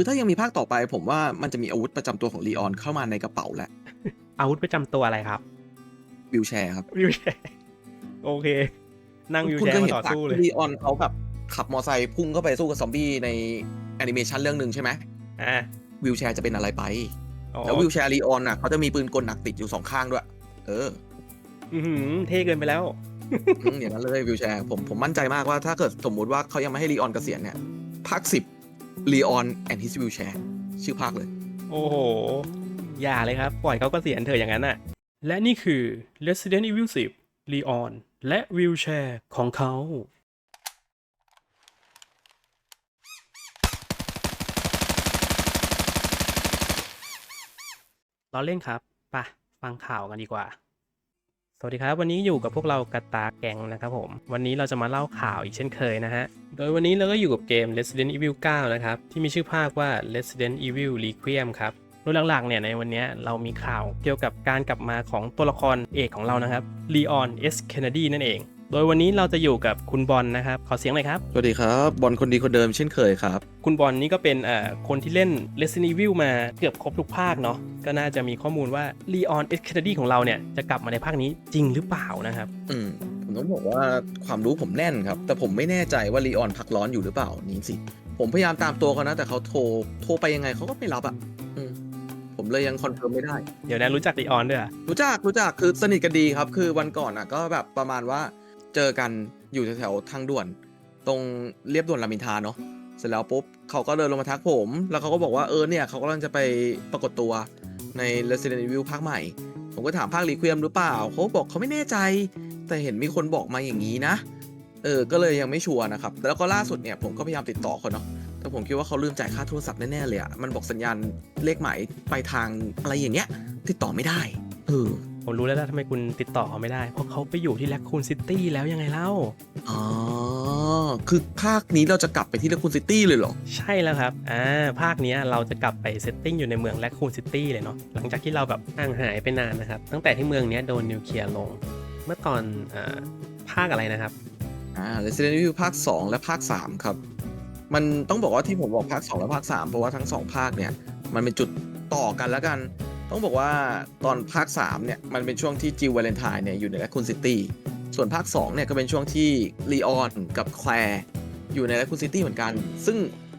คือถ้ายังมีภาคต่อไป ผมว่ามันจะมีอาวุธประจำตัวของลีออนเข้ามาในกระเป๋าแหละอาวุธประจำตัวอะไรครับวิวแชร์ครับวิวแชร์โอเค นั่งวิวคุณแชร์เคยมาเห็นต่อฉากสู้เลย ที่ลีออนเขาแบบขับมอไซค์พุ่งเข้าไปสู้กับซอมบี้ในแอนิเมชันเรื่องหนึ่งใช่ไหมอ่าวิวแชร์จะเป็นอะไรไป อ๋อแล้ววิวแชร์ลีออนอะเขาจะมีปืนกลหนักติดอยู่สองข้างด้วย เออ อื้อหือเท่เกินไปแล้ว อืมอย่างนั้นเลยวิวแชร์ผมผมมั่นใจมากว่าถ้าเกิดสมมุติว่าเขายังไม่ให้ลีออนเกษียณเนี่ยภาคสิบ ลีออนแอนด์ฮิสวิวแชร์ชื่อภาคเลย โอ้โห อย่าเลยครับ ปล่อยเขาก็เสียนเถอะอย่างนั้นน่ะ และนี่คือ Resident Evil 10 Leon และวิวแชร์ของเขา เราเล่นครับไปะฟังข่าวกันดีกว่า สวัสดีครับ วันนี้อยู่กับพวกเรากระตาแกงนะครับผม วันนี้เราจะมาเล่าข่าวอีกเช่นเคยนะฮะ โดยวันนี้เราก็อยู่กับเกม Resident Evil 9 นะครับ ที่มีชื่อภาคว่า Resident Evil Requiem ครับโดยหลักๆเนี่ยในวันนี้เรามีข่าวเกี่ยวกับการกลับมาของตัวละครเอกของเรานะครับ Leon S. Kennedy นั่นเอง โดยวันนี้เราจะอยู่กับคุณบอลนะครับ ขอเสียงหน่อยครับ สวัสดีครับ บอลคนดีคนเดิมเช่นเคยครับ คุณบอลนี่ก็เป็นเอ่อคนที่เล่น Resident Evil มาเกือบครบทุกภาคเนาะก็น่าจะมีข้อมูลว่า Leon S. Kennedy ของเราเนี่ยจะกลับมาในภาคนี้จริงหรือเปล่านะครับ อืมผมต้องบอกว่าความรู้ผมแน่นครับ แต่ผมไม่แน่ใจว่าลีออนพักร้อนอยู่หรือเปล่านี่สิ ผมพยายามตามตัวเขานะ แต่เขาโทรโทรไปยังไงเขาก็ไม่รับอะอืมผมเลยยังคอนเฟิร์มไม่ได้ เดี๋ยวนะรู้จัก Leon ด้วยเหรอรู้จักรู้จักคือสนิทกันดีครับ คือวันก่อนอะก็แบบประมาณว่า เจอกันอยู่แถวๆทางด่วน ตรงเรียบด่วนรามอินทราเนาะเสร็จแล้วปุ๊บเขาก็เดินลงมาทักผม แล้วเขาก็บอกว่าเออเนี่ยเขากำลังจะไปปรากฏตัวใน Resident Evil ภาคใหม่ ผมก็ถามภาครีเควมหรือเปล่า เขาบอกเขาไม่แน่ใจ แต่เห็นมีคนบอกมาอย่างนี้นะ เออ ก็เลยยังไม่ชัวร์นะครับ แล้วก็ล่าสุดเนี่ยผมก็พยายามติดต่อเขาเนาะ แต่ผมคิดว่าเขาลืมจ่ายค่าโทรศัพท์แน่ๆเลยอะมันบอกสัญญาณเลขหมายไปลายทางอะไรอย่างเงี้ย ติดต่อไม่ได้ เออ ผมรู้แล้วล่ะทำไมคุณติดต่อเขาไม่ได้ เพราะเขาไปอยู่ที่แลคคูนซิตี้แล้วยังไงเล่า อ๋อ คือภาคนี้เราจะกลับไปที่เลคูนซิตี้เลยเหรอ ใช่แล้วครับ อ่า ภาคเนี้ยเราจะกลับไปเซตติ้งอยู่ในเมืองแลคคูนซิตี้เลยเนาะ หลังจากที่เราแบบห่างหายไปนานนะครับ ตั้งแต่ที่เมืองเนี้ยโดนนิวเคลียร์ลง เมื่อตอนอ่าภาคอะไรนะครับ อ่า Resident Evil ภาค 2 และภาค 3 ครับ มันต้องบอกว่าที่ผมบอกภาค 2 และภาค 3 เพราะว่าทั้ง 2 ภาคเนี่ย มันเป็นจุดต่อกันแล้วกัน ต้องบอกว่าตอนภาค3เนี่ยมันเป็นช่วงที่จิวเวเลนไทน์เนี่ยอยู่ในแลคคูนซิตี้ส่วนภาค2เนี่ยก็เป็นช่วงที่ลีออนกับแคลร์อยู่ในแลคคูนซิตี้เหมือนกัน ซึ่ง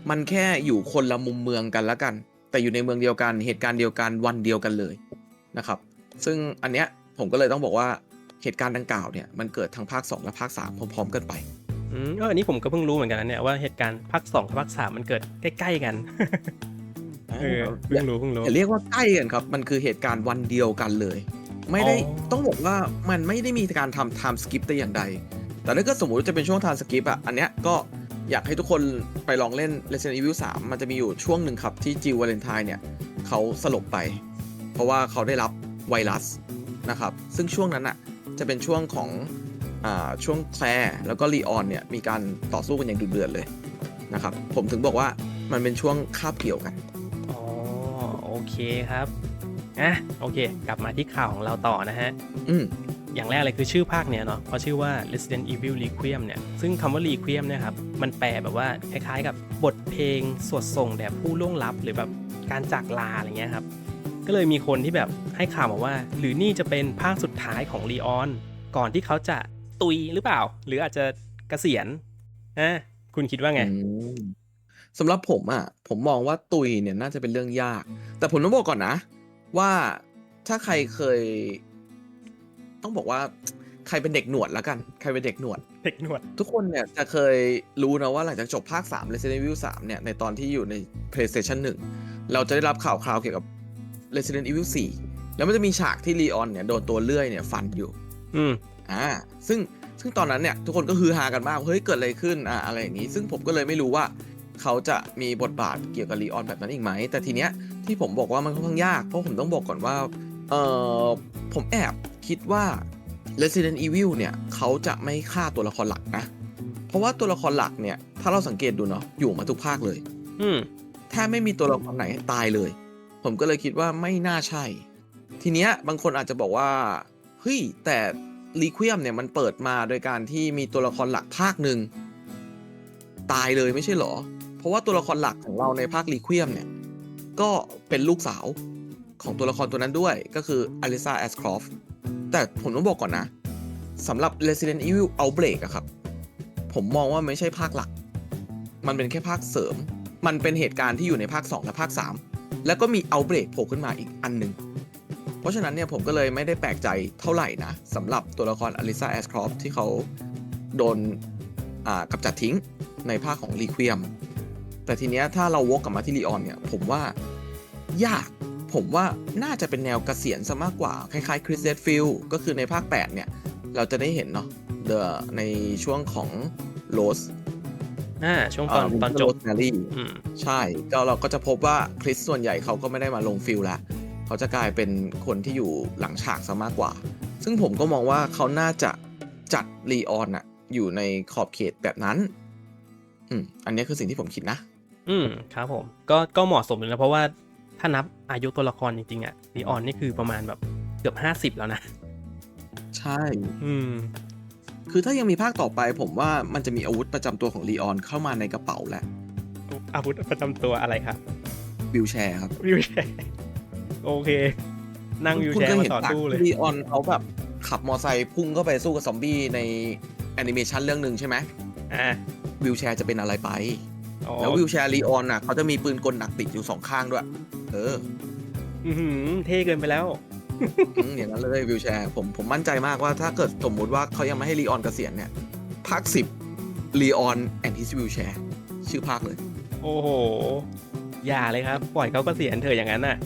มันแค่อยู่คนละมุมเมืองกันล้วกัน แต่อยู่ในเมืองเดียวกันเหตุการณ์เดียวกันวันเดียวกันเลยนะครับ ซึ่งอันเนี้ยผมก็เลยต้องบอกว่าเหตุการณ์ดังกล่าวเนี่ยมันเกิดทั้งภาค 2 และภาค 3 พร้อม ๆ กันไปอืมเอออันนี้ผมก็เพิ่งรู้เหมือนกันนะเนี่ยว่าเหตุการณ์ภาค2กับภาค3มันเกิดใกล้ๆกัน เออเพิ่งรู้เพิ่งรู้ อย่าเรียกว่าใกล้กันครับ มันคือเหตุการณ์วันเดียวกันเลย ไม่ได้อ๋อ ต้องบอกว่ามันไม่ได้มีการทำ time skip แต่อย่างใด แต่ถ้าเกิดสมมติจะเป็นช่วง time skip อะอันเนี้ยก็อยากให้ทุกคนไปลองเล่น Resident Evil 3 มันจะมีอยู่ช่วงหนึ่งครับที่จิววาเลนไทน์เนี่ยเขาสลบไป เพราะว่าเขาได้รับไวรัสนะครับ ซึ่งช่วงนั้นอะจะเป็นช่วงของอ่าช่วงแคลร์แล้วก็ลีออนเนี่ยมีการต่อสู้กันอย่างดุเดือดเลยนะครับผมถึงบอกว่ามันเป็นช่วงคาบเกี่ยวกันอ๋อโอ เคครับอะโอเค กลับมาที่ข่าวของเราต่อนะฮะ อืมอย่างแรกเลยคือชื่อภาคเนี่ยเนาะเพราะชื่อว่า Resident Evil Requiem เนี่ย ซึ่งคำว่า Requiem เนี่ยครับ มันแปลแบบว่าคล้ายๆกับบทเพลงสวดส่งแด่ผู้ล่วงลับ หรือแบบการจากลาอะไรเงี้ยครับ ก็เลยมีคนที่แบบให้ข่าวมาว่า หรือนี่จะเป็นภาคสุดท้ายของลีออน ก่อนที่เขาจะตุยหรือเปล่า หรืออาจจะเกษียณอะคุณคิดว่าไงอืม สำหรับผมอะผมมองว่าตุยเนี่ยน่าจะเป็นเรื่องยาก แต่ผมต้องบอกก่อนนะ ว่าถ้าใครเคย ต้องบอกว่าใครเป็นเด็กหนวดแล้วกัน ใครเป็นเด็กหนวด เด็กหนวด ทุกคนเนี่ยจะเคยรู้นะว่าหลังจากจบภาค 3 Resident Evil 3 เนี่ย ในตอนที่อยู่ใน PlayStation 1 เราจะได้รับข่าวคราวเกี่ยวกับ Resident Evil 4 แล้วมันจะมีฉากที่ลีออนเนี่ยโดนตัวเลื่อยเนี่ยฟันอยู่ อืมอ่า ซึ่งซึ่งตอนนั้นเนี่ยทุกคนก็ฮือฮากันมาก เฮ้ยเกิดอะไรขึ้น อ่าอะไรอย่างนี้ ซึ่งผมก็เลยไม่รู้ว่า เขาจะมีบทบาทเกี่ยวกับลีออนแบบนั้นอีกไหม แต่ทีเนี้ยที่ผมบอกว่ามันค่อนข้างยากเพราะผมต้องบอกก่อนว่าเออผมแอบคิดว่า Resident Evil เนี่ยเขาจะไม่ฆ่าตัวละครหลักนะ เพราะว่าตัวละครหลักเนี่ย ถ้าเราสังเกตดูเนาะอยู่มาทุกภาคเลย อืมแทบไม่มีตัวละครไหนตายเลย ผมก็เลยคิดว่าไม่น่าใช่ ทีเนี้ยบางคนอาจจะบอกว่าเฮ้ยแต่รีควียมเนี่ยมันเปิดมาโดยการที่มีตัวละครหลักภาคหนึ่งตายเลยไม่ใช่เหรอ เพราะว่าตัวละครหลักของเราในภาครีควียมเนี่ย ก็เป็นลูกสาวของตัวละครตัวนั้นด้วยก็คืออลิซาแอสครอฟแต่ผมต้องบอกก่อนนะสำหรับ Resident Evil Outbreak อะครับ ผมมองว่าไม่ใช่ภาคหลัก มันเป็นแค่ภาคเสริม มันเป็นเหตุการณ์ที่อยู่ในภาค 2 และภาค 3 แล้วก็มี Outbreak โผล่ขึ้นมาอีกอันหนึ่งเพราะฉะนั้นเนี่ยผมก็เลยไม่ได้แปลกใจเท่าไหร่นะสำหรับตัวละครอลิซาแอสครอฟที่เขาโดนอ่ากำจัดทิ้งในภาคของรีควียม แต่ทีเนี้ยถ้าเราวกกลับมาที่ลีออนเนี่ย ผมว่ายาก ผมว่าน่าจะเป็นแนวเกษียณซะมากกว่า คล้ายๆคริสเ e ดฟิลก็คือในภาค 8 เนี่ย เราจะได้เห็นเนาะเดอในช่วงของโรสอ่าช่วงตอนตอนจบแมรี่อืมใช่ก็เราก็จะพบว่าคริสส่วนใหญ่เขาก็ไม่ได้มาลงฟิลละเขาจะกลายเป็นคนที่อยู่หลังฉากซะมากกว่า ซึ่งผมก็มองว่าเขาน่าจะจัดลีออนอะอยู่ในขอบเขตแบบนั้น อืม อันนี้คือสิ่งที่ผมคิดนะ อืมครับผม ก็ก็เหมาะสมเลยนะเพราะว่าถ้านับอายุตัวละครจริงๆอะลีออนนี่คือประมาณแบบเกือบห้าสิบแล้วนะ ใช่ อืม คือถ้ายังมีภาคต่อไปผมว่ามันจะมีอาวุธประจำตัวของลีออนเข้ามาในกระเป๋าแหละอาวุธประจำตัวอะไรครับวิวแชร์ครับวิวแชร์โอเค นั่งวิวคุณแชเคร์ยมาเห็นต่อฉากสู้เลยที่ลีออนเขาแบบขับมอไซค์พุ่งเข้าไปสู้กับซอมบี้ในแอนิเมชันเรื่องหนึ่งใช่ไหมอ่าวิวแชร์จะเป็นอะไรไป อ๋อแล้ววิวแชร์ลีออนน่ะเขาจะมีปืนกลหนักติดอยู่สองข้างด้วย เอออื้อหือเท่เกินไปแล้ว อืมอย่างนั้นเลยวิวแชร์ผมผมมั่นใจมากว่าถ้าเกิดสมมุติว่าเขายังไม่ให้ลีออนเกษียณเนี่ยภาคสิบลีออนแอนทิสวิวแชร์ชื่อภาคเลย โอ้โห อย่าเลยครับ ปล่อยเขาก็เสียนเถอะอย่างนั้นน่ะ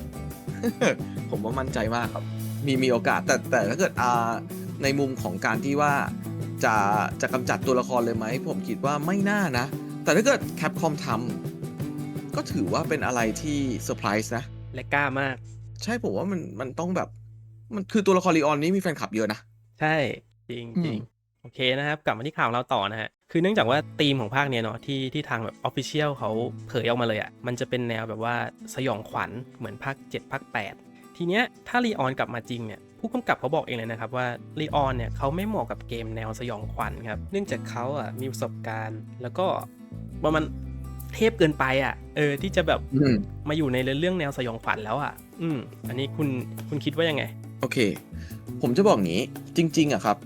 ผมว่ามั่นใจมากครับ มีมีโอกาสแต่แต่ถ้าเกิดอ่าในมุมของการที่ว่าจะจะกำจัดตัวละครเลยไหม ผมคิดว่าไม่น่านะ แต่ถ้าเกิดแคปคอมทำก็ถือว่าเป็นอะไรที่เซอร์ไพรส์นะ และกล้ามาก ใช่ผมว่ามันมันต้องแบบ มันคือตัวละครลีออนนี้มีแฟนคลับเยอะนะ ใช่ จริงอืมจริงโอเคนะครับ กลับมาที่ข่าวเราต่อนะฮะ คือเนื่องจากว่าธีมของภาคเนี้ยเนาะที่ที่ทางแบบออฟฟิเชียลเขาเผยออกมาเลยอะ่ะ มันจะเป็นแนวแบบว่าสยองขวัญเหมือนภาค 7 ภาค 8 ทีเนี้ยถ้ารีออนกลับมาจริงเนี่ยผู้กำกับเขาบอกเองเลยนะครับว่ารีออนเนี่ยเขาไม่เหมาะกับเกมแนวสยองขวัญครับ เนื่องจากเขาอะมีประสบการณ์ แล้วก็ ว่ามันเทพเกินไปอะ เออ ที่จะแบบอืมมาอยู่ในเรื่องแนวสยองขวัญแล้วอะ อืม อันนี้คุณคุณคิดว่ายังไง โอเค ผมจะบอกงี้ จริง ๆอะครับ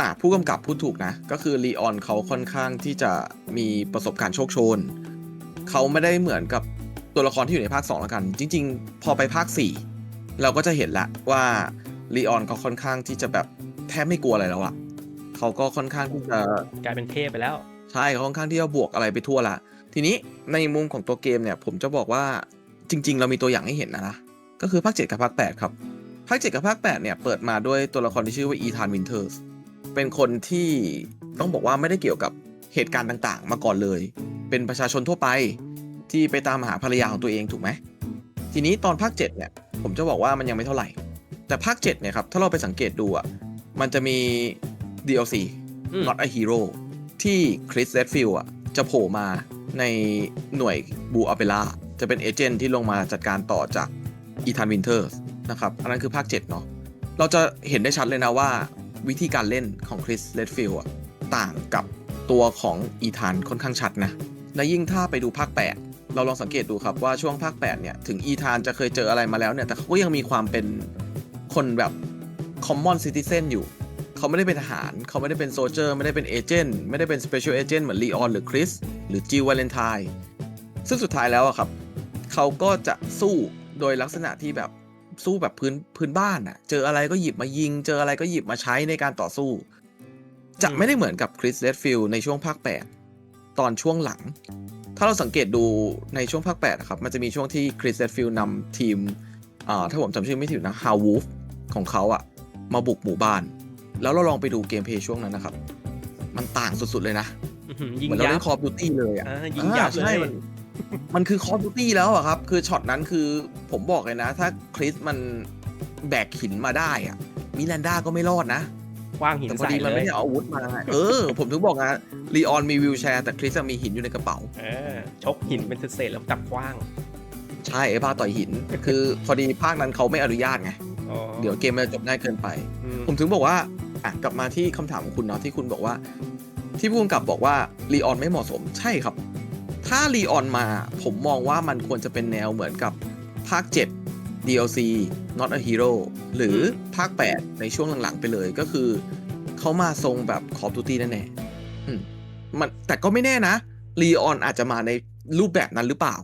อะผู้กำกับพูดถูกนะ ก็คือลีออนเขาค่อนข้างที่จะมีประสบการณ์โชคโชน เขาไม่ได้เหมือนกับตัวละครที่อยู่ในภาค2แล้วกัน จริง ๆ พอไปภาค 4 เราก็จะเห็นละว่าลีออนเขาค่อนข้างที่จะแบบแทบไม่กลัวอะไรแล้วอะเขาก็ค่อนข้างที่จะกลายเป็นเทพไปแล้ว ใช่เขาค่อนข้างที่จะบวกอะไรไปทั่วละ ทีนี้ในมุมของตัวเกมเนี่ย ผมจะบอกว่าจริง ๆ เรามีตัวอย่างให้เห็นนะนะก็คือภาค 7 กับภาค 8 ครับ ภาค 7 กับภาค 8 เนี่ย เปิดมาด้วยตัวละครที่ชื่อว่าอีธานวินเทอร์สเป็นคนที่ต้องบอกว่าไม่ได้เกี่ยวกับเหตุการณ์ต่างๆ มาก่อนเลย เป็นประชาชนทั่วไปที่ไปตามหาภรรยาของตัวเองถูกไหม ทีนี้ตอนภาค 7 เนี่ย ผมจะบอกว่ามันยังไม่เท่าไหร่ แต่ภาค 7 เนี่ยครับ ถ้าเราไปสังเกตดูอะมันจะมี DLC อืม Not a Hero ที่คริสเ e ดฟิลอะจะโผล่มาในหน่วยบูอเปล่าจะเป็นเอเจนต์ที่ลงมาจัดการต่อจากอีธานวินเทอร์สนะครับ อันนั้นคือภาค 7 เนาะเราจะเห็นได้ชัดเลยนะว่า วิธีการเล่นของคริสเ e ดฟิลอะต่างกับตัวของอีธานค่อนข้างชัดนะ และยิ่งถ้าไปดูภาค 8 เราลองสังเกตดูครับว่าช่วงภาค 8 เนี่ย ถึงอีธานจะเคยเจออะไรมาแล้วเนี่ย แต่เขาก็ยังมีความเป็นคนแบบ common citizen อยู่ เขาไม่ได้เป็นทหาร เขาไม่ได้เป็นโซเจอร์ ไม่ได้เป็นเอเจนต์ ไม่ได้เป็น special agent เหมือนลีออนหรือคริส หรือจิววาเลนไทน์ ซึ่งสุดท้ายแล้วอะครับ เขาก็จะสู้โดยลักษณะที่แบบสู้แบบพื้นพื้นบ้านอะเจออะไรก็หยิบมายิง เจออะไรก็หยิบมาใช้ในการต่อสู้ จะไม่ได้เหมือนกับคริสเ e ดฟิลในช่วงภาค 8 ตอนช่วงหลัง ถ้าเราสังเกตดูในช่วงภาค8ครับมันจะมีช่วงที่คริสเ e ดฟิลนำทีมถ้าผมจำชื่อไม่ผิดนะฮาววูฟของเขาอะมาบุกหมู่บ้าน แล้วเราลองไปดูเกมเพลย์ช่วงนั้นนะครับ มันต่างสุดๆเลยนะอื้อหือยิงเหมือนเรายัเล่บนคอ f ดูตี้เลยอะอ่ายิงยับอ่าใช่เลยมันมันคือคอ f ดูตี้แล้วอะครับ คือช็อตนั้นคือผมบอกเลยนะ ถ้าคริสมันแบกหินมาได้อะมิลันดาก็ไม่รอดนะคว้างหินแต่พอใส่ดีมันเลไม่ยได้เอาอาวุธมา เออ ผมถึงบอกนะลีออนมีวิวแชร์ แต่คริสมีหินอยู่ในกระเป๋าเออชกหินเป็นเศษๆแล้วจับคว้าง ใช่ไอ้ภาคต่อยหิน คือพอดีภาคนั้นเขาไม่อนุญาตไงอ๋อเดี๋ยวเกมมันจะจบง่ายเกินไปอืมผมถึงบอกว่า อะกลับมาที่คำถามของคุณเนาะที่คุณบอกว่า ที่ผู้กำกับบอกว่าลีออนไม่เหมาะสมใช่ครับ ถ้ารีออนมาผมมองว่ามันควรจะเป็นแนวเหมือนกับภาค 7 DLC Not a Hero หรือภาค 8 ในช่วงหลังๆไปเลยก็คือ เขามาทรงแบบคอ f ดูตี้แน่ๆอืมมันแต่ก็ไม่แน่นะรีออนอาจจะมาในรูปแบบนั้นหรือเปล่า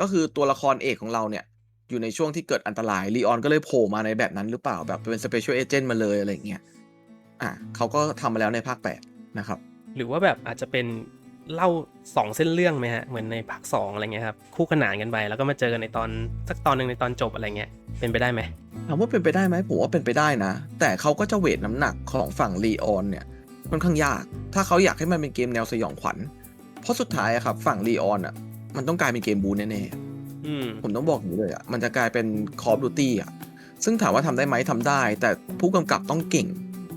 ก็คือตัวละครเอกของเราเนี่ย อยู่ในช่วงที่เกิดอันตรายรีออนก็เลยโผล่มาในแบบนั้นหรือเปล่าแบบเป็นสเปเชียลเอเจนต์มาเลยอะไรอย่างเงี้ย อะเขาก็ทำมาแล้วในภาค8นะครับ หรือว่าแบบอาจจะเป็นเล่าสองเส้นเรื่องไหมฮะ เหมือนในภาคสองอะไรเงี้ยครับ คู่ขนานกันไปแล้วก็มาเจอกันในตอนสักตอนหนึ่งในตอนจบอะไรเงี้ย เป็นไปได้ไหมถามว่าเป็นไปได้ไหมผมว่าเป็นไปได้นะ แต่เขาก็จะเวทน้ำหนักของฝั่งรีออนเนี่ยค่อนข้างยาก ถ้าเขาอยากให้มันเป็นเกมแนวสยองขวัญ เพราะสุดท้ายอะครับฝั่งรีออนอะมันต้องกลายเป็นเกมบูแน่อืมๆผมต้องบอกอย่างนี้เลยอะมันจะกลายเป็นคอ f ดูตี้อะซึ่งถามว่าทำได้ไหมทำได้ แต่ผู้กำกับต้องเก่ง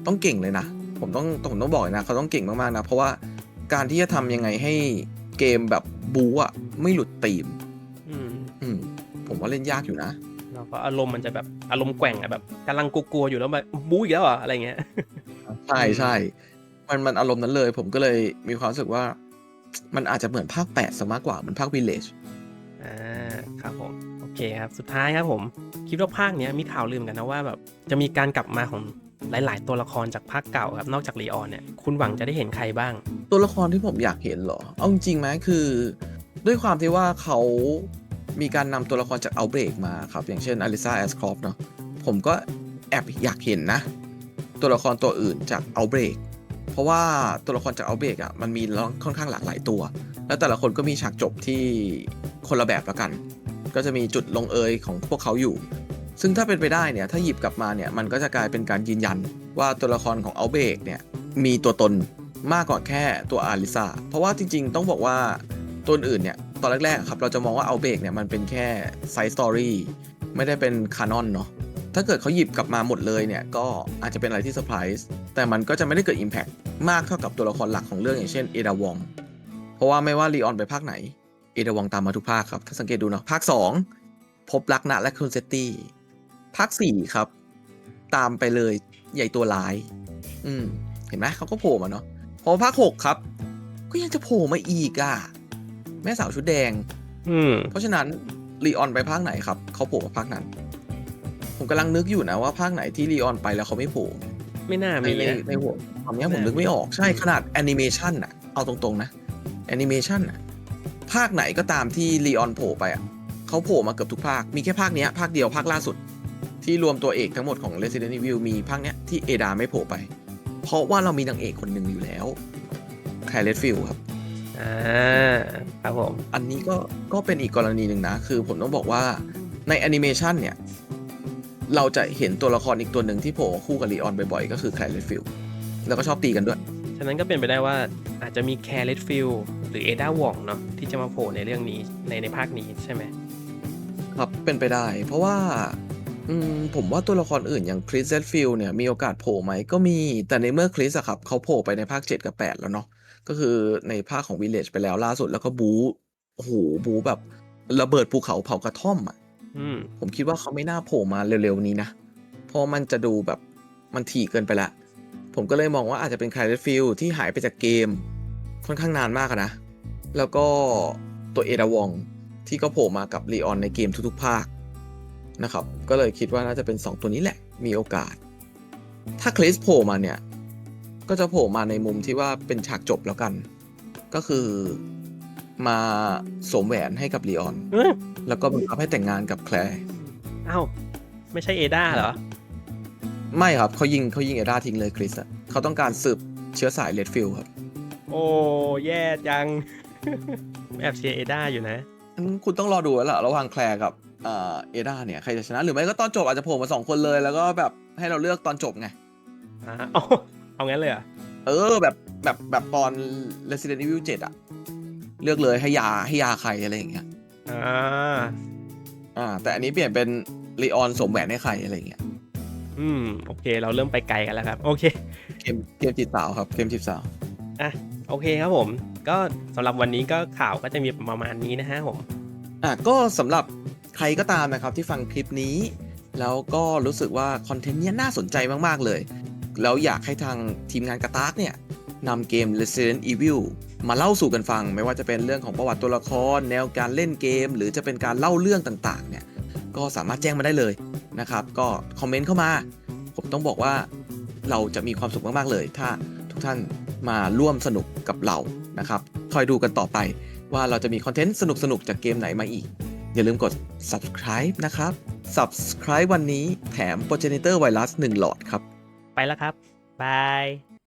ต้องเก่งเลยนะ ผมต้องผมต้องบอกเลยนะ เขาต้องเก่งมากๆนะ เพราะว่าการที่จะทำยังไงให้เกมแบบบูอะไม่หลุดธีม อืมอืมผมว่าเล่นยากอยู่นะแล้วก็อารมณ์มันจะแบบอารมณ์แกว่งอะแบบกำลังกลัวๆอยู่แล้วแบบบู๊อีกแล้วเหรออะไรเงี้ยใช่ใช่มันมันอารมณ์นั้นเลย ผมก็เลยมีความรู้สึกว่า มันอาจจะเหมือนภาคแปดซะมากกว่าเหมือนภาควิลเลจอ่าครับผมโอเคครับ สุดท้ายครับผมคิดว่าภาคเนี้ยมีข่าวลืมกันนะว่าแบบจะมีการกลับมาของ หลาย ๆ ตัวละครจากภาคเก่าครับนอกจากลีออนเนี่ยคุณหวังจะได้เห็นใครบ้าง ตัวละครที่ผมอยากเห็นเหรอ เอาจริงไหมคือ ด้วยความที่ว่าเขามีการนำตัวละครจากเอาเบรกมาครับ อย่างเช่นอลิซาแอสครอฟเนาะผมก็แอบอยากเห็นนะ ตัวละครตัวอื่นจากเอาเบรกเพราะว่าตัวละครจากเอาเบรกอะมันมีค่อนข้างหลากหลายตัว แล้วแต่ละคนก็มีฉากจบที่คนละแบบละกัน ก็จะมีจุดลงเอยของพวกเขาอยู่ ซึ่งถ้าเป็นไปได้เนี่ยถ้าหยิบกลับมาเนี่ยมันก็จะกลายเป็นการยืนยันว่าตัวละครของเอาเบกเนี่ยมีตัวตนมากกว่าแค่ตัวอาริซาเพราะว่าจริงๆ ต้องบอกว่าตัวอื่นเนี่ยตอนแรกๆครับเราจะมองว่าเอาเบกเนี่ยมันเป็นแค่ไซส์สตอรี่ไม่ได้เป็นคานอนเนาะถ้าเกิดเขาหยิบกลับมาหมดเลยเนี่ยก็อาจจะเป็นอะไรที่เซอร์ไพรส์แต่มันก็จะไม่ได้เกิด Impact มากเท่ากับตัวละครหลักของเรื่องอย่างเช่นเอดาวองเพราะว่าไม่ว่าลีออนไปภาคไหนเอดาวองตามมาทุกภาคครับถ้าสังเกตดูเนาะภาค 2 พบรักนะและคุณเซตตี้ ภาค4ครับ ตามไปเลยใหญ่ตัวร้าย อืม เห็นไหมเขาก็โผล่มาเนาะพอภาค6ครับ ก็ยังจะโผล่มาอีกอะ แม่สาวชุดแดง อืม เพราะฉะนั้นลีออนไปภาคไหนครับเขาโผล่มาภาคนั้น ผมกำลังนึกอยู่นะว่าภาคไหนที่ลีออนไปแล้วเขาไม่โผล่ไม่น่าในมีในนะ ในหัวตอนนี้ยผมน่านึกไม่ออกใช่อืมขนาดแอนิเมชันอะเอาตรงๆนะแอนิเมชันอะภาคไหนก็ตามที่ลีออนโผล่ไปอะเขาโผล่มาเกือบทุกภาค มีแค่ภาคเนี้ยภาคเดียวภาคล่าสุด ที่รวมตัวเอกทั้งหมดของ Resident Evil มีภาคเนี้ยที่เอดาไม่โผล่ไป เพราะว่าเรามีนางเอกคนหนึ่งอยู่แล้วแคลเลตฟิลครับอ่าครับผม อันนี้ก็ก็เป็นอีกกรณีหนึ่งนะ คือผมต้องบอกว่าในแอนิเมชันเนี่ย เราจะเห็นตัวละครอีกตัวหนึ่งที่โผล่คู่กับลีออนบ่อยๆ ก็คือแคลเลตฟิลแล้วก็ชอบตีกันด้วย ฉะนั้นก็เป็นไปได้ว่าอาจจะมีแคร์เลตฟิลหรือเอดาวองเนาะที่จะมาโผล่ในเรื่องนี้ในในภาคนี้ใช่ไหมครับเป็นไปได้ เพราะว่า อืม ผมว่าตัวละครอื่นอย่างคริสเซตฟิลเนี่ยมีโอกาสโผล่ไหมก็มี แต่ในเมื่อคริสอะครับเขาโผล่ไปในภาค 7 กับ 8 แล้วเนาะก็คือในภาคของวิลเลจไปแล้วล่าสุดแล้วก็บู๊โอ้โหบู๊แบบระเบิดภูเขาเผากระท่อมอะอืม ผมคิดว่าเขาไม่น่าโผล่มาเร็วๆนี้นะเพราะมันจะดูแบบมันถี่เกินไปละ ผมก็เลยมองว่าอาจจะเป็นคลายเดฟิลที่หายไปจากเกม ค่อนข้างนานมากอะนะแล้วก็ตัวเอดาวองที่ก็โผล่มากับลีออนในเกมทุกๆภาค นะครับ ก็เลยคิดว่าน่าจะเป็น 2 ตัวนี้แหละ มีโอกาส ถ้าคลิสโผล่มาเนี่ย ก็จะโผล่มาในมุมที่ว่าเป็นฉากจบแล้วกัน ก็คือมาสวมแหวนให้กับลีออนเอ้ยแล้วก็บังคับให้แต่งงานกับแคลร์เอ้าไม่ใช่เอดาเหรอ ไม่ครับเขายิงเขายิงเอดาทิ้งเลยคริสอะเขาต้องการสืบเชื้อสายเลดฟิลครับ โอ้ แย่จัง แอบเชียร์เอดาอยู่นะงั้นคุณต้องรอดูแล้วล่ะระหว่างแคลร์กับ เอ่อเอดาเนี่ยใครจะชนะหรือไม่ก็ตอนจบอาจจะโผล่มาสองคนเลย แล้วก็แบบให้เราเลือกตอนจบไงอ่าเอาเอางั้นเลยเหรอะเออแบบแบบแบบตอน Resident Evil 7อะเลือกเลยให้ยาให้ยาใครอะไรอย่างเงี้ยอ่าอ่าแต่อันนี้เปลี่ยนเป็นลีออนสวมแหวนให้ใครอะไรอย่างเงี้ยอืมโอเค เราเริ่มไปไกลกันแล้วครับ โอเค เกมเกมจีบสาวครับเกมจีบสาวอะโอเคครับผม ก็สำหรับวันนี้ก็ข่าวก็จะมีประมาณนี้นะฮะผม อะก็สำหรับ ใครก็ตามนะครับที่ฟังคลิปนี้ แล้วก็รู้สึกว่าคอนเทนต์เนี้ยน่าสนใจมาก ๆ เลย แล้วอยากให้ทางทีมงานกระตากเนี่ยนำเกม Resident Evil มาเล่าสู่กันฟัง ไม่ว่าจะเป็นเรื่องของประวัติตัวละคร แนวการเล่นเกม หรือจะเป็นการเล่าเรื่องต่างๆเนี่ยก็สามารถแจ้งมาได้เลยนะครับ ก็คอมเมนต์เข้ามา ผมต้องบอกว่าเราจะมีความสุขมากๆเลย ถ้าทุกท่านมาร่วมสนุกกับเรานะครับ คอยดูกันต่อไปว่าเราจะมีคอนเทนต์สนุกๆจากเกมไหนมาอีก อย่าลืมกด subscribe นะครับ subscribe วันนี้แถม progenitor virus 1 หลอดครับ ไปแล้วครับ บาย